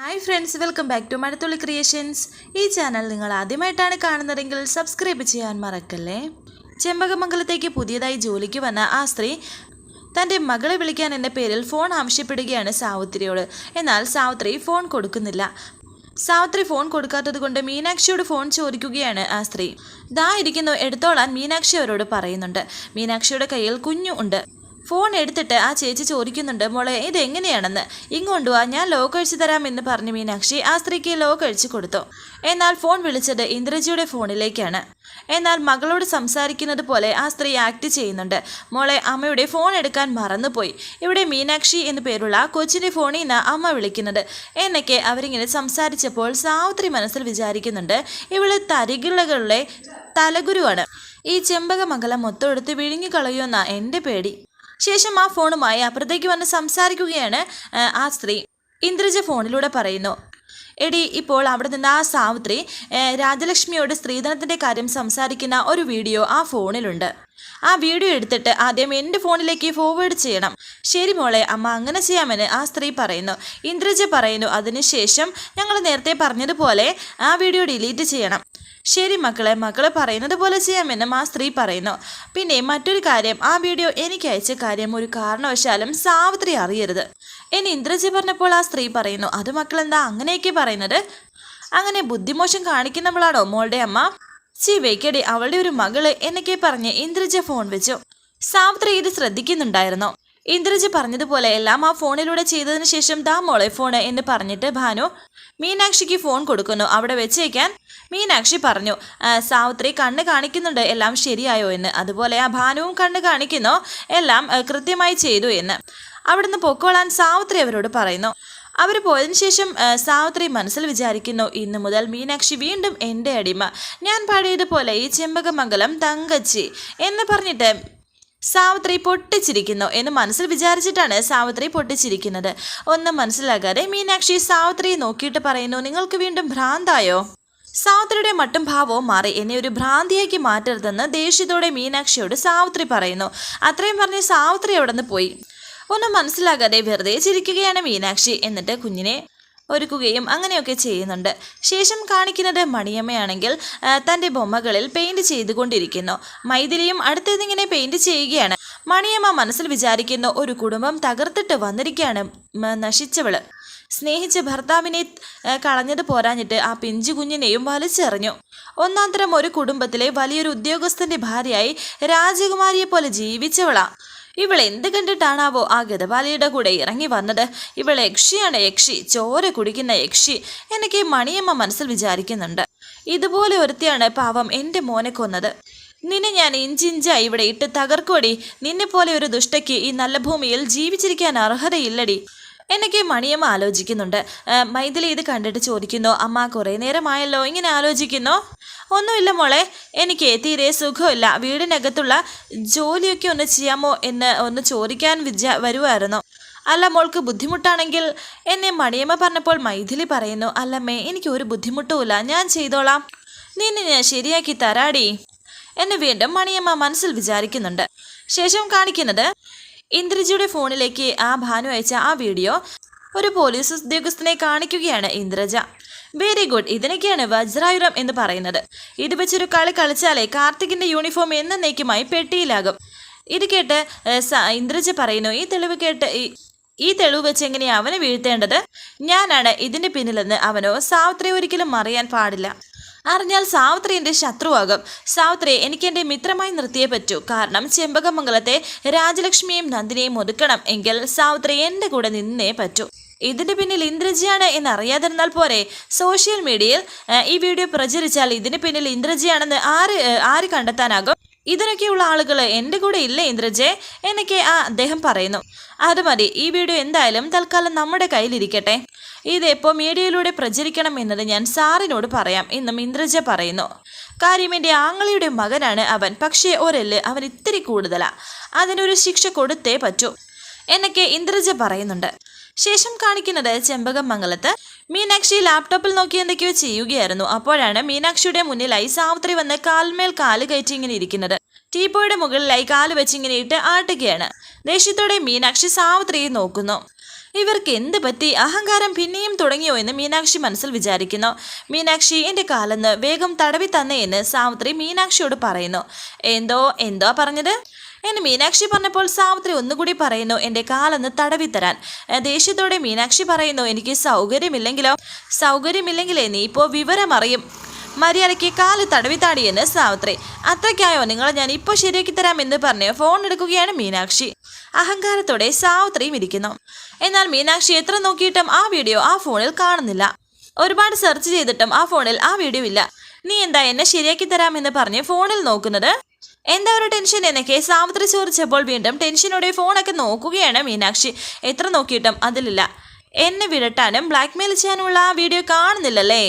Hi friends welcome back to Mazhathulli creations ഈ channel നിങ്ങൾ ആദ്യമായിട്ടാണ് കാണുന്നതെങ്കിൽ സബ്സ്ക്രൈബ് ചെയ്യാൻ മറക്കല്ലേ? ചെമ്പകമംഗലത്തേക്ക് പുതിയതായി ജോലിക്ക് വന്ന ആ സ്ത്രീ തന്റെ മകളെ വിളിക്കാൻ എന്ന പേരിൽ ഫോൺ ആവശ്യപ്പെടുകയാണ് സാവിത്രിയോട്. എന്നാൽ സാവിത്രി ഫോൺ കൊടുക്കുന്നില്ല. സാവിത്രി ഫോൺ കൊടുക്കാത്തത് കൊണ്ട് മീനാക്ഷിയോട് ഫോൺ ചോദിക്കുകയാണ് ആ സ്ത്രീ. ദാ ഇരിക്കുന്നു എടുത്തോളാൻ മീനാക്ഷി അവരോട് പറയുന്നുണ്ട്. മീനാക്ഷിയുടെ കയ്യിൽ കുഞ്ഞു ഉണ്ട്. ഫോൺ എടുത്തിട്ട് ആ ചേച്ചി ചോദിക്കുന്നുണ്ട് മോളെ ഇതെങ്ങനെയാണെന്ന് ഇങ്ങോട്ട് വാ ഞാൻ ലോക്ക് അഴിച്ചു എന്ന് പറഞ്ഞ് മീനാക്ഷി ആ സ്ത്രീക്ക് ലോക്ക് അഴിച്ചു കൊടുത്തു. എന്നാൽ ഫോൺ വിളിച്ചത് ഇന്ദ്രജിയുടെ ഫോണിലേക്കാണ്. എന്നാൽ മകളോട് സംസാരിക്കുന്നത് പോലെ ആ സ്ത്രീ ആക്ട് ചെയ്യുന്നുണ്ട്. മോളെ അമ്മയുടെ ഫോൺ എടുക്കാൻ മറന്നുപോയി. ഇവിടെ മീനാക്ഷി എന്നു പേരുള്ള കൊച്ചിന്റെ ഫോണിൽ നിന്ന് അമ്മ വിളിക്കുന്നത്. എന്നൊക്കെ അവരിങ്ങനെ സംസാരിച്ചപ്പോൾ സാവിത്രി മനസ്സിൽ വിചാരിക്കുന്നുണ്ട് ഇവൾ തരികിളകളുടെ തലഗുരുവാണ് ഈ ചെമ്പകമംഗലം മൊത്തം എടുത്ത് വിഴുങ്ങിക്കളയുമെന്ന എന്റെ പേടി. ശേഷം ആ ഫോണുമായി അപ്പുറത്തേക്ക് വന്ന് സംസാരിക്കുകയാണ് ആ, സ്ത്രീ. ഇന്ദ്രജ ഫോണിലൂടെ പറയുന്നു എടി ഇപ്പോൾ അവിടെ നിന്ന് ആ സാവിത്രി രാജലക്ഷ്മിയോട് സ്ത്രീധനത്തിന്റെ കാര്യം സംസാരിക്കുന്ന ഒരു വീഡിയോ ആ ഫോണിലുണ്ട്. ആ വീഡിയോ എടുത്തിട്ട് ആദ്യം എന്റെ ഫോണിലേക്ക് ഫോർവേഡ് ചെയ്യണം. ശരി മോളെ അമ്മ അങ്ങനെ ചെയ്യാമെന്ന് ആ സ്ത്രീ പറയുന്നു. ഇന്ദ്രജ പറയുന്നു അതിനുശേഷം ഞങ്ങൾ നേരത്തെ പറഞ്ഞതുപോലെ ആ വീഡിയോ ഡിലീറ്റ് ചെയ്യണം. ശരി മക്കളെ മക്കളെ പറയുന്നത് പോലെ ചെയ്യാമെന്നും ആ സ്ത്രീ പറയുന്നു. പിന്നെ മറ്റൊരു കാര്യം ആ വീഡിയോ എനിക്ക് അയച്ച കാര്യം ഒരു കാരണവശാലും സാവിത്രി അറിയരുത്. എന്നെ ഇന്ദ്രജി പറഞ്ഞപ്പോൾ ആ സ്ത്രീ പറയുന്നു അത് മക്കളെന്താ അങ്ങനെയൊക്കെ പറയുന്നത്? അങ്ങനെ ബുദ്ധിമോശം കാണിക്കുന്നവളാണോ മോളുടെ അമ്മ? ചി വെക്കടി അവളുടെ ഒരു മകൾ എന്നൊക്കെ പറഞ്ഞ് ഇന്ദ്രജ ഫോൺ വെച്ചു. സാവിത്രി ഇത് ശ്രദ്ധിക്കുന്നുണ്ടായിരുന്നു. ഇന്ദ്രജ പറഞ്ഞതുപോലെ എല്ലാം ആ ഫോണിലൂടെ ചെയ്തതിനു ശേഷം ദാ മോളെ ഫോണ് എന്ന് പറഞ്ഞിട്ട് ഭാനു മീനാക്ഷിക്ക് ഫോൺ കൊടുക്കുന്നു. അവിടെ വെച്ചേക്കാൻ മീനാക്ഷി പറഞ്ഞു "ആ, സാവിത്രി കണ്ണ് കാണിക്കുന്നുണ്ട് എല്ലാം ശരിയായോ എന്ന്. അതുപോലെ ആ ഭാനുവും കണ്ണ് കാണിക്കുന്നു എല്ലാം കൃത്യമായി ചെയ്തു എന്ന്. അവിടുന്ന് പൊക്കോളാൻ സാവിത്രി അവരോട് പറയുന്നു. അവർ പോയതിനു ശേഷം സാവിത്രി മനസ്സിൽ വിചാരിക്കുന്നു ഇന്നു മുതൽ മീനാക്ഷി വീണ്ടും എന്റെ അടിമ. ഞാൻ പാടിയതുപോലെ ഈ ചെമ്പകമംഗലം തങ്കച്ചി എന്ന് പറഞ്ഞിട്ട് സാവിത്രി പൊട്ടിച്ചിരിക്കുന്നു എന്ന് മനസ്സിൽ വിചാരിച്ചിട്ടാണ് സാവിത്രി പൊട്ടിച്ചിരിക്കുന്നത്. ഒന്നും മനസ്സിലാകാതെ മീനാക്ഷി സാവിത്രിയെ നോക്കിയിട്ട് പറയുന്നു നിങ്ങൾക്ക് വീണ്ടും ഭ്രാന്തായോ? സാവിത്രിയുടെ മട്ടും ഭാവവും മാറി. എന്നെ ഒരു ഭ്രാന്തിയാക്കി മാറ്റരുതെന്ന് ദേഷ്യത്തോടെ മീനാക്ഷിയോട് സാവിത്രി പറയുന്നു. അത്രയും പറഞ്ഞ് സാവിത്രി അവിടെ നിന്ന് പോയി. ഒന്നും മനസ്സിലാകാതെ വെറുതെ ചിരിക്കുകയാണ് മീനാക്ഷി. എന്നിട്ട് കുഞ്ഞിനെ ഒരുക്കുകയും അങ്ങനെയൊക്കെ ചെയ്യുന്നുണ്ട്. ശേഷം കാണിക്കുന്നത് മണിയമ്മയാണെങ്കിൽ തന്റെ ബൊമ്മകളിൽ പെയിന്റ് ചെയ്തുകൊണ്ടിരിക്കുന്നു. മൈഥിലിയും അടുത്തതിങ്ങനെ പെയിന്റ് ചെയ്യുകയാണ്. മണിയമ്മ മനസ്സിൽ വിചാരിക്കുന്നു ഒരു കുടുംബം തകർത്തിട്ട് വന്നിരിക്കുകയാണ് നശിച്ചവൾ. സ്നേഹിച്ച ഭർത്താവിനെ കളഞ്ഞത് പോരാഞ്ഞിട്ട് ആ പിഞ്ചു കുഞ്ഞിനെയും വലിച്ചെറിഞ്ഞു. ഒന്നാന്തരം ഒരു കുടുംബത്തിലെ വലിയൊരു ഉദ്യോഗസ്ഥന്റെ ഭാര്യയായി രാജകുമാരിയെ പോലെ ജീവിച്ചവളാ. ഇവൾ എന്ത് കണ്ടിട്ടാണാവോ ആ ഗതപാലിയുടെ കൂടെ ഇറങ്ങി വന്നത്? ഇവൾ യക്ഷിയാണ് യക്ഷി ചോര കുടിക്കുന്ന യക്ഷി എനിക്ക് മണിയമ്മ മനസ്സിൽ വിചാരിക്കുന്നുണ്ട്. ഇതുപോലെ ഒരുത്തിയാണ് പാവം എന്റെ മോനെ കൊന്നത്. നിന്നെ ഞാൻ ഇഞ്ചിഞ്ചായി ഇവിടെ ഇട്ട് തകർക്കോടി നിന്നെ പോലെ ഒരു ദുഷ്ടയ്ക്ക് ഈ നല്ല ഭൂമിയിൽ ജീവിച്ചിരിക്കാൻ അർഹതയില്ലടി. എന്നൊക്കെ മണിയമ്മ ആലോചിക്കുന്നുണ്ട്. മൈഥിലി ഇത് കണ്ടിട്ട് ചോദിക്കുന്നു അമ്മ കുറേ നേരമായല്ലോ ഇങ്ങനെ ആലോചിക്കുന്നു? ഒന്നുമില്ല മോളെ എനിക്ക് തീരെ സുഖമില്ല. വീടിനകത്തുള്ള ജോലിയൊക്കെ ഒന്ന് ചെയ്യാമോ എന്ന് ഒന്ന് ചോദിക്കാൻ വിചാ വരുമായിരുന്നു അല്ല മോൾക്ക് ബുദ്ധിമുട്ടാണെങ്കിൽ എന്നെ മണിയമ്മ പറഞ്ഞപ്പോൾ മൈഥിലി പറയുന്നു അല്ലമ്മേ എനിക്ക് ഒരു ബുദ്ധിമുട്ടുമില്ല ഞാൻ ചെയ്തോളാം. നിന്നെ ഞാൻ ശരിയാക്കി തരാടി എന്ന് വീണ്ടും മണിയമ്മ മനസ്സിൽ വിചാരിക്കുന്നുണ്ട്. ശേഷം കാണിക്കുന്നത് ഇന്ദ്രജിയുടെ ഫോണിലേക്ക് ആ ഭാനു അയച്ച ആ വീഡിയോ ഒരു പോലീസ് ഉദ്യോഗസ്ഥനെ കാണിക്കുകയാണ് ഇന്ദ്രജ. വെരി ഗുഡ് ഇതിനൊക്കെയാണ് വജ്രായുധം എന്ന് പറയുന്നത്. ഇത് വെച്ചൊരു കളി കളിച്ചാലേ കാർത്തികിന്റെ യൂണിഫോം എന്നേക്കുമായി പെട്ടിയിലാകും. ഇത് കേട്ട് ഇന്ദ്രജ പറയുന്നു ഈ തെളിവ് കേട്ട് ഈ- ഈ തെളിവ് വെച്ച് എങ്ങനെയാണ് അവനെ വീഴ്ത്തേണ്ടത്? ഞാനാണ് ഇതിന്റെ പിന്നിലെന്ന് അവനോ സാവിത്രി ഒരിക്കലും അറിയാൻ പാടില്ല. അറിഞ്ഞാൽ സാവിത്രി എന്റെ ശത്രുവാകും. സാവിത്രി എനിക്ക് എന്റെ മിത്രമായി നിർത്തിയേ പറ്റൂ. കാരണം ചെമ്പകമംഗലത്തെ രാജലക്ഷ്മിയെയും നന്ദിനെയും ഒതുക്കണം എങ്കിൽ സാവിത്രി എന്റെ കൂടെ നിന്നേ പറ്റൂ. ഇതിന്റെ പിന്നിൽ ഇന്ദ്രജിയാണ് എന്ന് അറിയാതിരുന്നാൽ പോരെ. സോഷ്യൽ മീഡിയയിൽ ഈ വീഡിയോ പ്രചരിച്ചാൽ ഇതിന് പിന്നിൽ ഇന്ദ്രജിയാണെന്ന് ആര് ആര് കണ്ടെത്താനാകും? ഇതിനൊക്കെയുള്ള ആളുകൾ എന്റെ കൂടെ ഇല്ലേ ഇന്ദ്രജെ? എന്നൊക്കെ ആ അദ്ദേഹം പറയുന്നു. അത് മതി. ഈ വീഡിയോ എന്തായാലും തൽക്കാലം നമ്മുടെ കയ്യിലിരിക്കട്ടെ. ഇത് എപ്പോൾ മീഡിയയിലൂടെ പ്രചരിക്കണം എന്നത് ഞാൻ സാറിനോട് പറയാം എന്നും ഇന്ദ്രജ പറയുന്നു. കാര്യം എന്റെ ആങ്ങളിയുടെ മകനാണ് അവൻ. പക്ഷേ ഒരെല്ല് അവൻ ഇത്തിരി കൂടുതലാ. അതിനൊരു ശിക്ഷ കൊടുത്തേ പറ്റൂ എന്നൊക്കെ ഇന്ദ്രജ പറയുന്നുണ്ട്. ശേഷം കാണിക്കുന്നത് ചെമ്പകമംഗലത്ത് മീനാക്ഷി ലാപ്ടോപ്പിൽ നോക്കി എന്തൊക്കെയോ ചെയ്യുകയായിരുന്നു. അപ്പോഴാണ് മീനാക്ഷിയുടെ മുന്നിലായി സാവിത്രി വന്ന് കാൽമേൽ കാൽ കയറ്റി ഇങ്ങനെ ഇരിക്കുന്നത്. ടീപ്പോയുടെ മുകളിലായി കാൽ വെച്ചിങ്ങനെ ഇട്ട് ആട്ടുകയാണ്. ദേഷ്യത്തോടെ മീനാക്ഷി സാവിത്രിയെ നോക്കുന്നു. ഇവർക്ക് എന്ത് പറ്റി? അഹങ്കാരം പിന്നെയും തുടങ്ങിയോ എന്ന് മീനാക്ഷി മനസ്സിൽ വിചാരിക്കുന്നു. മീനാക്ഷി എന്റെ കാലെന്ന് വേഗം തടവി തന്നേ എന്ന് സാവിത്രി മീനാക്ഷിയോട് പറയുന്നു. എന്തോ എന്തോ പറഞ്ഞത്? എന്ന് മീനാക്ഷി പറഞ്ഞപ്പോൾ സാവിത്രി ഒന്നുകൂടി പറയുന്നു എന്റെ കാലൊന്ന് തടവി തരാൻ. ദേഷ്യത്തോടെ മീനാക്ഷി പറയുന്നു എനിക്ക് സൗകര്യമില്ലെങ്കിലോ? സൗകര്യമില്ലെങ്കിലേ നീ ഇപ്പോൾ വിവരം അറിയും. മര്യാദയ്ക്ക് കാൽ തടവി തടവിത്താടിയെന്ന് സാവിത്രി. അത്രയ്ക്കായോ? നിങ്ങളെ ഞാൻ ഇപ്പോൾ ശരിയാക്കി തരാം എന്ന് പറഞ്ഞ് ഫോൺ എടുക്കുകയാണ് മീനാക്ഷി. അഹങ്കാരത്തോടെ സാവിത്രിയും ഇരിക്കുന്നു എന്നാൽ മീനാക്ഷി എത്ര നോക്കിയിട്ടും ആ വീഡിയോ ആ ഫോണിൽ കാണുന്നില്ല. ഒരുപാട് സെർച്ച് ചെയ്തിട്ടും ആ ഫോണിൽ ആ വീഡിയോ ഇല്ല. നീ എന്താ എന്നെ ശരിയാക്കി തരാമെന്ന് പറഞ്ഞ് ഫോണിൽ നോക്കുന്നത്? എന്താ ഒരു ടെൻഷൻ എന്നൊക്കെ സാവിത്രി ചോദിച്ചപ്പോൾ വീണ്ടും ടെൻഷനോടെ ഫോണൊക്കെ നോക്കുകയാണ് മീനാക്ഷി. എത്ര നോക്കിയിട്ടും അതിലില്ല. എന്നെ വിരട്ടാനും ബ്ലാക്ക്മെയിൽ ചെയ്യാനുമുള്ള ആ വീഡിയോ കാണുന്നില്ലല്ലേ?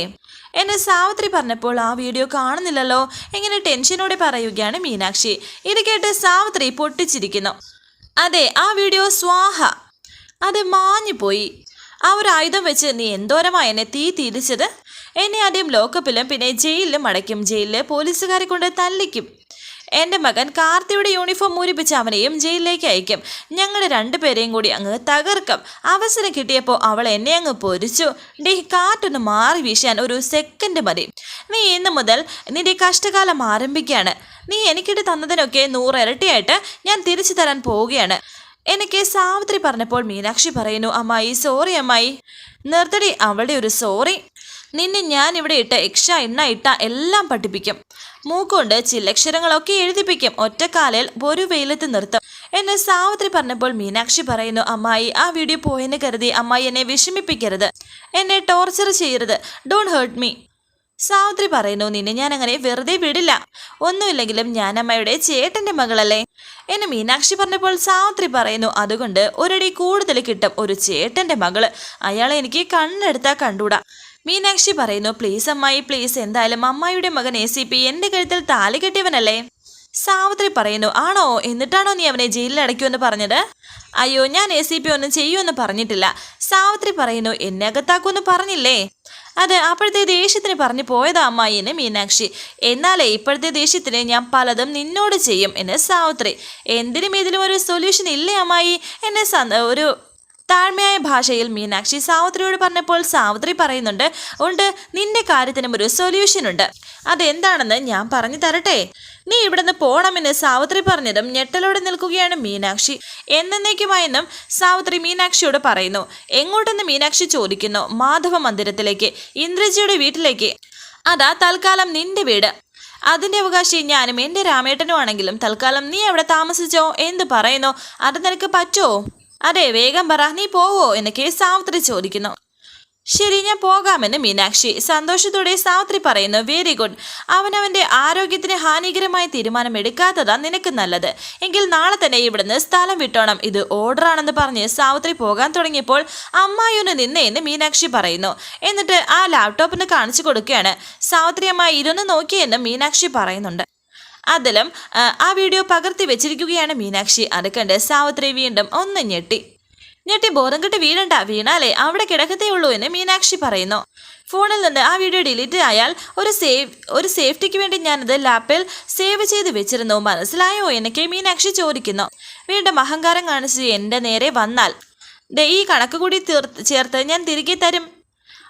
എന്നെ സാവിത്രി പറഞ്ഞപ്പോൾ ആ വീഡിയോ കാണുന്നില്ലല്ലോ. എങ്ങനെ ടെൻഷനോടെ പറയുകയാണ് മീനാക്ഷി. ഇത് കേട്ട് സാവിത്രി പൊട്ടിച്ചിരിക്കുന്നു. അതെ ആ വീഡിയോ സ്വാഹ. അത് മാഞ്ഞുപോയി. ആ ഒരു ആയുധം വെച്ച് നീ എന്തോരമാ എന്നെ തീ തിരിച്ചത്? എന്നെ ആദ്യം ലോക്കപ്പിലും പിന്നെ ജയിലിലും അടയ്ക്കും. ജയിലിലെ പോലീസുകാരെ കൊണ്ട് തല്ലിക്കും. എന്റെ മകൻ കാർത്തിയുടെ യൂണിഫോം മൂരിപ്പിച്ച് അവനെയും ജയിലിലേക്ക് അയക്കും. ഞങ്ങൾ രണ്ടുപേരെയും കൂടി അങ്ങ് തകർക്കും. അവസരം കിട്ടിയപ്പോൾ അവൾ എന്നെ അങ്ങ് പൊരിച്ചു. ഡേ കാറ്റൊന്ന് മാറി വീശാൻ ഒരു സെക്കൻഡ് മതി. നീ ഇന്ന് മുതൽ നിന്റെ കഷ്ടകാലം ആരംഭിക്കുകയാണ്. നീ എനിക്കിട്ട് തന്നതിനൊക്കെ നൂറ് ഇരട്ടിയായിട്ട് ഞാൻ തിരിച്ചു തരാൻ പോവുകയാണ്. എനിക്ക് സാവിത്രി പറഞ്ഞപ്പോൾ മീനാക്ഷി പറയുന്നു അമ്മായി സോറി അമ്മായി. നിർത്തടി അവളുടെ ഒരു സോറി നിന്നെ ഞാൻ ഇവിടെ ഇട്ട എക്ഷ എണ്ണ ഇട്ട എല്ലാം പഠിപ്പിക്കും. മൂക്കൊണ്ട് ചില്ലക്ഷരങ്ങളൊക്കെ എഴുതിപ്പിക്കും. ഒറ്റക്കാലിൽ ഒരു വെയിലത്ത് നിർത്തും. എന്ന് സാവിത്രി പറഞ്ഞപ്പോൾ മീനാക്ഷി പറയുന്നു അമ്മായി ആ വീഡിയോ പോയെന്ന് കരുതി അമ്മായി എന്നെ വിഷമിപ്പിക്കരുത്. എന്നെ ടോർച്ചർ ചെയ്യരുത്. ഡോണ്ട് ഹേർട്ട് മീ സാവിത്രി പറയുന്നു നിന്നെ ഞാൻ അങ്ങനെ വെറുതെ വിടില്ല. ഒന്നുമില്ലെങ്കിലും ഞാൻ അമ്മയുടെ ചേട്ടന്റെ മകളല്ലേ. എന്നെ മീനാക്ഷി പറഞ്ഞപ്പോൾ സാവിത്രി പറയുന്നു അതുകൊണ്ട് ഒരടി കൂടുതൽ കിട്ടും ഒരു ചേട്ടന്റെ മകൾ. അയാളെ എനിക്ക് കണ്ണെടുത്താൽ കണ്ടൂടാ. മീനാക്ഷി പറയുന്നു പ്ലീസ് അമ്മായി പ്ലീസ് എന്തായാലും അമ്മായിയുടെ മകൻ എ സി പി എന്റെ കഴുത്തിൽ താലി കെട്ടിയവനല്ലേ? സാവിത്രി പറയുന്നു ആണോ? എന്നിട്ടാണോ നീ അവനെ ജയിലിൽ അടയ്ക്കുമെന്ന് പറഞ്ഞത്? അയ്യോ ഞാൻ എ സി പി ഒന്നും ചെയ്യുമെന്ന് പറഞ്ഞിട്ടില്ല. സാവിത്രി പറയുന്നു എന്നെ അകത്താക്കുമെന്ന് പറഞ്ഞില്ലേ? അത് അപ്പോഴത്തെ ദേഷ്യത്തിന് പറഞ്ഞു പോയതാ അമ്മായി എന്ന് മീനാക്ഷി. എന്നാലേ ഇപ്പോഴത്തെ ദേഷ്യത്തിന് ഞാൻ പലതും നിന്നോട് ചെയ്യും എന്ന് സാവിത്രി. എന്തിനും ഇതിലും ഒരു സൊല്യൂഷൻ ഇല്ലേ അമ്മായി? എന്നെ ഒരു താഴ്മയായ ഭാഷയിൽ മീനാക്ഷി സാവിത്രിയോട് പറഞ്ഞപ്പോൾ സാവിത്രി പറയുന്നുണ്ട് ഉണ്ട് നിന്റെ കാര്യത്തിനും ഒരു സൊല്യൂഷൻ ഉണ്ട്. അതെന്താണെന്ന് ഞാൻ പറഞ്ഞു തരട്ടെ. നീ ഇവിടുന്ന് പോണമെന്ന് സാവിത്രി പറഞ്ഞതും ഞെട്ടലോടെ നിൽക്കുകയാണ് മീനാക്ഷി. എന്നേക്കുമായെന്നും സാവിത്രി മീനാക്ഷിയോട് പറയുന്നു. എങ്ങോട്ടെന്ന് മീനാക്ഷി ചോദിക്കുന്നു. മാധവ മന്ദിരത്തിലേക്ക് ഇന്ദ്രജിയുടെ വീട്ടിലേക്ക്. അതാ തൽക്കാലം നിന്റെ വീട്. അതിന്റെ അവകാശി ഞാനും എന്റെ രാമേട്ടനും ആണെങ്കിലും തൽക്കാലം നീ അവിടെ താമസിച്ചോ? എന്ത് പറയുന്നു? അത് നിനക്ക് പറ്റുമോ അതെ വേഗം പറ. നീ പോവോ എന്നൊക്കെ സാവിത്രി ചോദിക്കുന്നു. ശരി ഞാൻ പോകാമെന്ന് മീനാക്ഷി സന്തോഷത്തോടെ സാവിത്രി പറയുന്നു വെരി ഗുഡ് അവനവന്റെ ആരോഗ്യത്തിന് ഹാനികരമായ തീരുമാനം എടുക്കാത്തതാ നിനക്ക് നല്ലത്. എങ്കിൽ നാളെ തന്നെ ഇവിടുന്ന് സ്ഥലം വിട്ടോണം. ഇത് ഓർഡറാണെന്ന് പറഞ്ഞ് സാവിത്രി പോകാൻ തുടങ്ങിയപ്പോൾ അമ്മായിയൊന്ന് നിന്നേ എന്ന് മീനാക്ഷി പറയുന്നു. എന്നിട്ട് ആ ലാപ്ടോപ്പിന് കാണിച്ചു കൊടുക്കുകയാണ്. സാവിത്രി അമ്മായി ഇരുന്ന് നോക്കിയെന്ന് മീനാക്ഷി പറയുന്നുണ്ട്. അതിലും ആ, വീഡിയോ പകർത്തി വെച്ചിരിക്കുകയാണ് മീനാക്ഷി. അത് കണ്ട് സാവിത്രി വീണ്ടും ഒന്ന് ഞെട്ടി. ഞെട്ടി ബോധം കെട്ട് വീണാലേ അവിടെ കിടക്കത്തേ ഉള്ളൂ എന്ന് മീനാക്ഷി പറയുന്നു. ഫോണിൽ നിന്ന് ആ വീഡിയോ ഡിലീറ്റ് ആയാൽ ഒരു സേവ് ഒരു സേഫ്റ്റിക്ക് വേണ്ടി ഞാനത് ലാപ്പിൽ സേവ് ചെയ്ത് വെച്ചിരുന്നു. മനസ്സിലായോ എന്നൊക്കെ മീനാക്ഷി ചോദിക്കുന്നു. വീണ്ടും അഹങ്കാരം കാണിച്ച് എന്റെ നേരെ വന്നാൽ. ദേ ഈ കണക്ക് കൂടി തീർത്ത് ചേർത്ത് ഞാൻ തിരികെ തരും.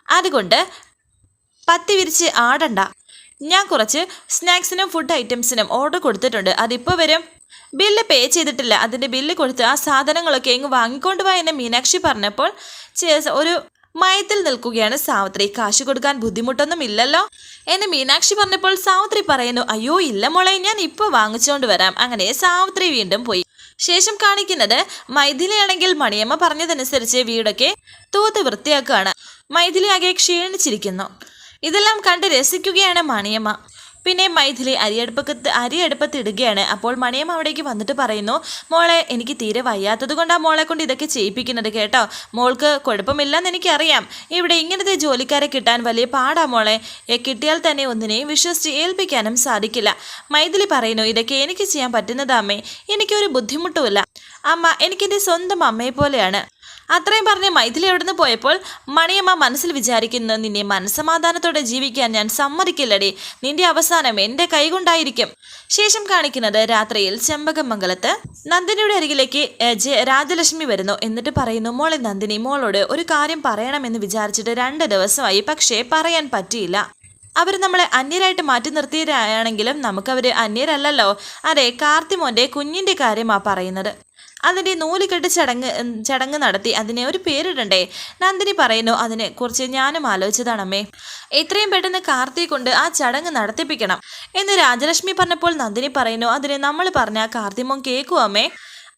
അതുകൊണ്ട് പത്തി വിരിച്ച് ആടണ്ട. ഞാൻ കുറച്ച് സ്നാക്സിനും ഫുഡ് ഐറ്റംസിനും ഓർഡർ കൊടുത്തിട്ടുണ്ട്. അതിപ്പോൾ വരും. ബില്ല് പേ ചെയ്തിട്ടില്ല. അതിന്റെ ബില്ല് കൊടുത്ത് ആ സാധനങ്ങളൊക്കെ ഇങ്ങ് വാങ്ങിക്കൊണ്ട് പോയ എന്നെ മീനാക്ഷി പറഞ്ഞപ്പോൾ ഒരു മയത്തിൽ നിൽക്കുകയാണ് സാവിത്രി. കാശ് കൊടുക്കാൻ ബുദ്ധിമുട്ടൊന്നും ഇല്ലല്ലോ എന്നെ മീനാക്ഷി പറഞ്ഞപ്പോൾ സാവിത്രി പറയുന്നു അയ്യോ ഇല്ല മോളെ ഞാൻ ഇപ്പോൾ വാങ്ങിച്ചുകൊണ്ട് വരാം. അങ്ങനെ സാവിത്രി വീണ്ടും പോയി. ശേഷം കാണിക്കുന്നത് മൈഥിലിയാണെങ്കിൽ മണിയമ്മ പറഞ്ഞതനുസരിച്ച് വീടൊക്കെ തൂത്ത് വൃത്തിയാക്കുകയാണ്. മൈഥിലി ആകെ ക്ഷീണിച്ചിരിക്കുന്നു. ഇതെല്ലാം കണ്ട് രസിക്കുകയാണ് മണിയമ്മ. പിന്നെ മൈഥിലി അരിയടുപ്പത്ത് അരിയടുപ്പത്തിടുകയാണ്. അപ്പോൾ മണിയമ്മ അവിടേക്ക് വന്നിട്ട് പറയുന്നു മോളെ എനിക്ക് തീരെ വയ്യാത്തത് കൊണ്ടാണ് മോളെ കൊണ്ട് ഇതൊക്കെ ചെയ്യിപ്പിക്കുന്നത് കേട്ടോ. മോൾക്ക് കുഴപ്പമില്ലെന്ന് എനിക്കറിയാം. ഇവിടെ ഇങ്ങനത്തെ ജോലിക്കാരെ കിട്ടാൻ വലിയ പാടാ മോളെ. കിട്ടിയാൽ തന്നെ ഒന്നിനെയും വിശ്വസിച്ച് ഏൽപ്പിക്കാനും സാധിക്കില്ല. മൈഥിലി പറയുന്നു ഇതൊക്കെ എനിക്ക് ചെയ്യാൻ പറ്റുന്നതാമേ എനിക്കൊരു ബുദ്ധിമുട്ടുമില്ല. അമ്മ എനിക്കെന്റെ സ്വന്തം അമ്മയെ പോലെയാണ് അത്രയും പറഞ്ഞ് മൈഥിലി അവിടുന്ന് പോയപ്പോൾ മണിയമ്മ മനസ്സിൽ വിചാരിക്കുന്നു നിന്നെ മനസ്സമാധാനത്തോടെ ജീവിക്കാൻ ഞാൻ സമ്മതിക്കില്ലടി. നിന്റെ അവസാനം എന്റെ കൈകൊണ്ടായിരിക്കും. ശേഷം കാണിക്കുന്നത് രാത്രിയിൽ ചെമ്പകമംഗലത്ത് നന്ദിനിയുടെ അരികിലേക്ക് രാജലക്ഷ്മി വരുന്നു. എന്നിട്ട് പറയുന്നു മോളെ നന്ദിനി മോളോട് ഒരു കാര്യം പറയണമെന്ന് വിചാരിച്ചിട്ട് രണ്ട് ദിവസമായി പക്ഷേ പറയാൻ പറ്റിയില്ല. അവർ നമ്മളെ അന്യരായിട്ട് മാറ്റി നിർത്തിയതാണെങ്കിലും നമുക്കവർ അന്യരല്ലല്ലോ. അതെ കാർത്തിമോന്റെ കുഞ്ഞിന്റെ കാര്യമാ പറയുന്നത്. അതിന്റെ നൂലുകെട്ട് ചടങ്ങ് ചടങ്ങ് നടത്തി അതിനെ ഒരു പേരിടണ്ടേ? നന്ദിനി പറയുന്നു അതിനെ കുറിച്ച് ഞാനും ആലോചിച്ചതാണമ്മേ. എത്രയും പെട്ടെന്ന് കാർത്തിയെ കൊണ്ട് ആ ചടങ്ങ് നടത്തിപ്പിക്കണം. എന്ന് രാജലക്ഷ്മി പറഞ്ഞപ്പോൾ നന്ദിനി പറയുന്നു അതിനെ നമ്മൾ പറഞ്ഞ കാർത്തിമോൻ കേൾക്കുമോ അമ്മേ?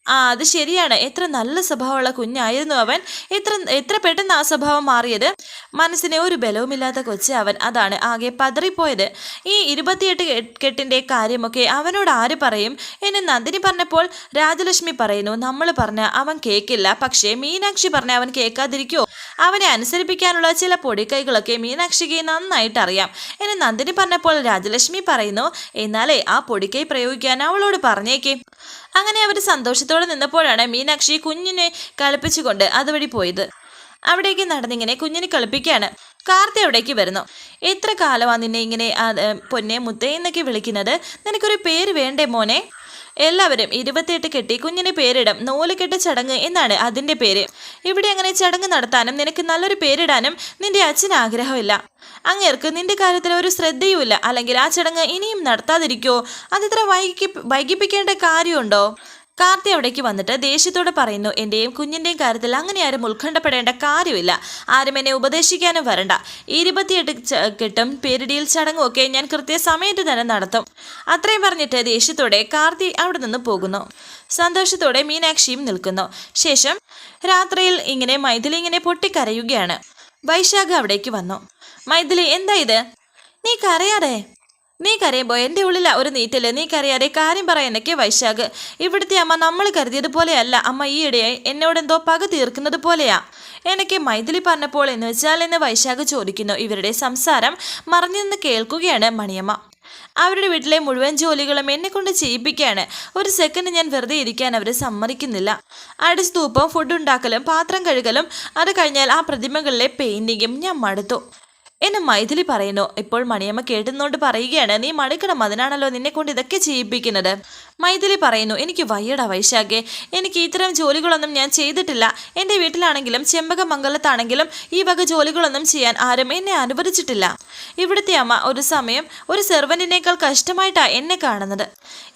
ആ അത് ശരിയാണ്. എത്ര നല്ല സ്വഭാവമുള്ള കുഞ്ഞായിരുന്നു അവൻ. എത്ര എത്ര പെട്ടെന്ന് ആ സ്വഭാവം മാറിയത്? മനസ്സിനെ ഒരു ബലവുമില്ലാത്ത കൊച്ച് അവൻ. അതാണ് ആകെ പതറിപ്പോയത്. ഈ ഇരുപത്തിയെട്ട് കെട്ടിന്റെ കാര്യമൊക്കെ അവനോട് ആര് പറയും? എന്ന് നന്ദിനി പറഞ്ഞപ്പോൾ രാജലക്ഷ്മി പറയുന്നു നമ്മൾ പറഞ്ഞ അവൻ കേൾക്കില്ല പക്ഷേ മീനാക്ഷി പറഞ്ഞ അവൻ കേൾക്കാതിരിക്കുമോ അവനെ അനുസരിപ്പിക്കാനുള്ള ചില പൊടിക്കൈകളൊക്കെ മീനാക്ഷിക്ക് നന്നായിട്ട് അറിയാം. എന്ന് നന്ദിനി പറഞ്ഞപ്പോൾ രാജലക്ഷ്മി പറയുന്നു എന്നാലേ ആ പൊടിക്കൈ പ്രയോഗിക്കാൻ അവളോട് പറഞ്ഞേക്കേ. അങ്ങനെ അവർ സന്തോഷത്തോടെ നിന്നപ്പോഴാണ് മീനാക്ഷി കുഞ്ഞിനെ കളിപ്പിച്ചുകൊണ്ട് അതുവഴി പോയത്. അവിടേക്ക് നടന്നിങ്ങനെ കുഞ്ഞിനെ കളിപ്പിക്കുകയാണ് കാർത്തി അവിടേക്ക് വരുന്നു. എത്ര കാലമാണ് നിന്നെ ഇങ്ങനെ പൊന്നെ മുത്തേ എന്നൊക്കെ വിളിക്കുന്നത്? നിനക്കൊരു പേര് വേണ്ടേ മോനെ? എല്ലാവരും ഇരുപത്തിയെട്ട് കെട്ടി കുഞ്ഞിന് പേരിടും. നൂലുകെട്ട് ചടങ്ങ് എന്നാണ് അതിന്റെ പേര്. ഇവിടെ അങ്ങനെ ചടങ്ങ് നടത്താനും നിനക്ക് നല്ലൊരു പേരിടാനും നിന്റെ അച്ഛന് ആഗ്രഹമില്ല. അങ്ങേർക്ക് നിന്റെ കാര്യത്തിൽ ഒരു ശ്രദ്ധയുമില്ല. അല്ലെങ്കിൽ ആ ചടങ്ങ് ഇനിയും നടത്താതിരിക്കോ? അതിത്ര വൈകി വൈകിപ്പിക്കേണ്ട കാര്യമുണ്ടോ? കാർത്തി അവിടേക്ക് വന്നിട്ട് ദേഷ്യത്തോടെ പറയുന്നു എന്റെയും കുഞ്ഞിന്റെയും കാര്യത്തിൽ അങ്ങനെ ആരും ഉത്കണ്ഠപ്പെടേണ്ട കാര്യമില്ല. ആരും എന്നെ ഉപദേശിക്കാനും വരണ്ട. ഇരുപത്തിയെട്ട് കിട്ടും പേരിടിയിൽ ചടങ്ങും ഒക്കെ ഞാൻ കൃത്യസമയത്ത് തന്നെ നടത്തും. അത്രയും പറഞ്ഞിട്ട് ദേഷ്യത്തോടെ കാർത്തി അവിടെ നിന്ന് പോകുന്നു. സന്തോഷത്തോടെ മീനാക്ഷിയും നിൽക്കുന്നു. ശേഷം രാത്രിയിൽ ഇങ്ങനെ മൈഥിലി ഇങ്ങനെ പൊട്ടിക്കരയുകയാണ്. വൈശാഖ അവിടേക്ക് വന്നു. മൈഥിലി എന്താ ഇത്? നീ കരയാതെ? നീ കരയുമ്പോൾ എന്റെ ഉള്ളില ഒരു നീറ്റൽ. നീ കരയാതെ കാര്യം പറയാനൊക്കെ വൈശാഖ്. ഇവിടുത്തെ അമ്മ നമ്മൾ കരുതിയത് പോലെയല്ല. അമ്മ ഈയിടെയായി എന്നോടെന്തോ പക തീർക്കുന്നത് പോലെയാ. എനിക്ക് മൈഥിലി പറഞ്ഞപ്പോൾ എന്ന് വെച്ചാൽ എന്ന് വൈശാഖ് ചോദിക്കുന്നു. ഇവരുടെ സംസാരം മറിഞ്ഞു നിന്ന് കേൾക്കുകയാണ് മണിയമ്മ. അവരുടെ വീട്ടിലെ മുഴുവൻ ജോലികളും എന്നെ കൊണ്ട് ചെയ്യിപ്പിക്കുകയാണ്. ഒരു സെക്കൻഡ് ഞാൻ വെറുതെ ഇരിക്കാൻ അവർ സമ്മതിക്കുന്നില്ല. അടിച്ചു തൂപ്പും ഫുഡ് ഉണ്ടാക്കലും പാത്രം കഴുകലും അത് കഴിഞ്ഞാൽ ആ പ്രതിമകളിലെ പെയിന്റിങ്ങും ഞാൻ മടുത്തു. എന്നെ മൈഥിലി പറയുന്നു. ഇപ്പോൾ മണിയമ്മ കേട്ടുന്നോണ്ട് പറയുകയാണ് നീ മടുക്കണം അതിനാണല്ലോ നിന്നെ കൊണ്ട് ഇതൊക്കെ ചെയ്യിപ്പിക്കുന്നത്. മൈഥിലി പറയുന്നു എനിക്ക് വയ്യട വൈശാഖെ എനിക്ക് ഇത്തരം ജോലികളൊന്നും ഞാൻ ചെയ്തിട്ടില്ല. എന്റെ വീട്ടിലാണെങ്കിലും ചെമ്പകമംഗലത്താണെങ്കിലും ഈ വക ജോലികളൊന്നും ചെയ്യാൻ ആരും എന്നെ അനുവദിച്ചിട്ടില്ല. ഇവിടുത്തെ അമ്മ ഒരു സമയം ഒരു സെർവന്റിനേക്കാൾ കഷ്ടമായിട്ടാണ് എന്നെ കാണുന്നത്.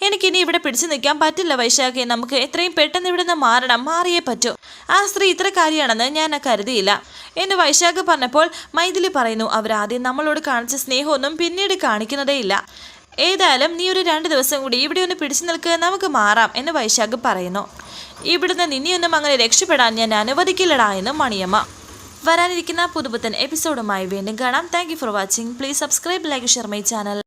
എനിക്കിനി ഇവിടെ പിടിച്ചു നിൽക്കാൻ പറ്റില്ല വൈശാഖെ നമുക്ക് എത്രയും പെട്ടെന്ന് ഇവിടെ നിന്ന് മാറണം മാറിയേ പറ്റൂ. ആ സ്ത്രീ ഇത്ര കാര്യമാണെന്ന് ഞാൻ കരുതിയില്ല. എന്ന് വൈശാഖ് പറഞ്ഞപ്പോൾ മൈഥിലി പറയുന്നു അവരാദ്യം നമ്മളോട് കാണിച്ച സ്നേഹമൊന്നും പിന്നീട് കാണിക്കുന്നതേയില്ല. ഏതായാലും നീ ഒരു രണ്ട് ദിവസം കൂടി ഇവിടെ ഒന്ന് പിടിച്ചു നിൽക്കുക നമുക്ക് മാറാം എന്ന് വൈശാഖ് പറയുന്നു. ഇവിടുന്ന് നിന്നെയൊന്നും അങ്ങനെ രക്ഷപ്പെടാൻ ഞാൻ അനുവദിക്കില്ലടാ എന്ന് മണിയമ്മ. വരാനിരിക്കുന്ന പുതുപുത്തൻ എപ്പിസോഡുമായി വീണ്ടും കാണാം. Thank for watching please subscribe like share my channel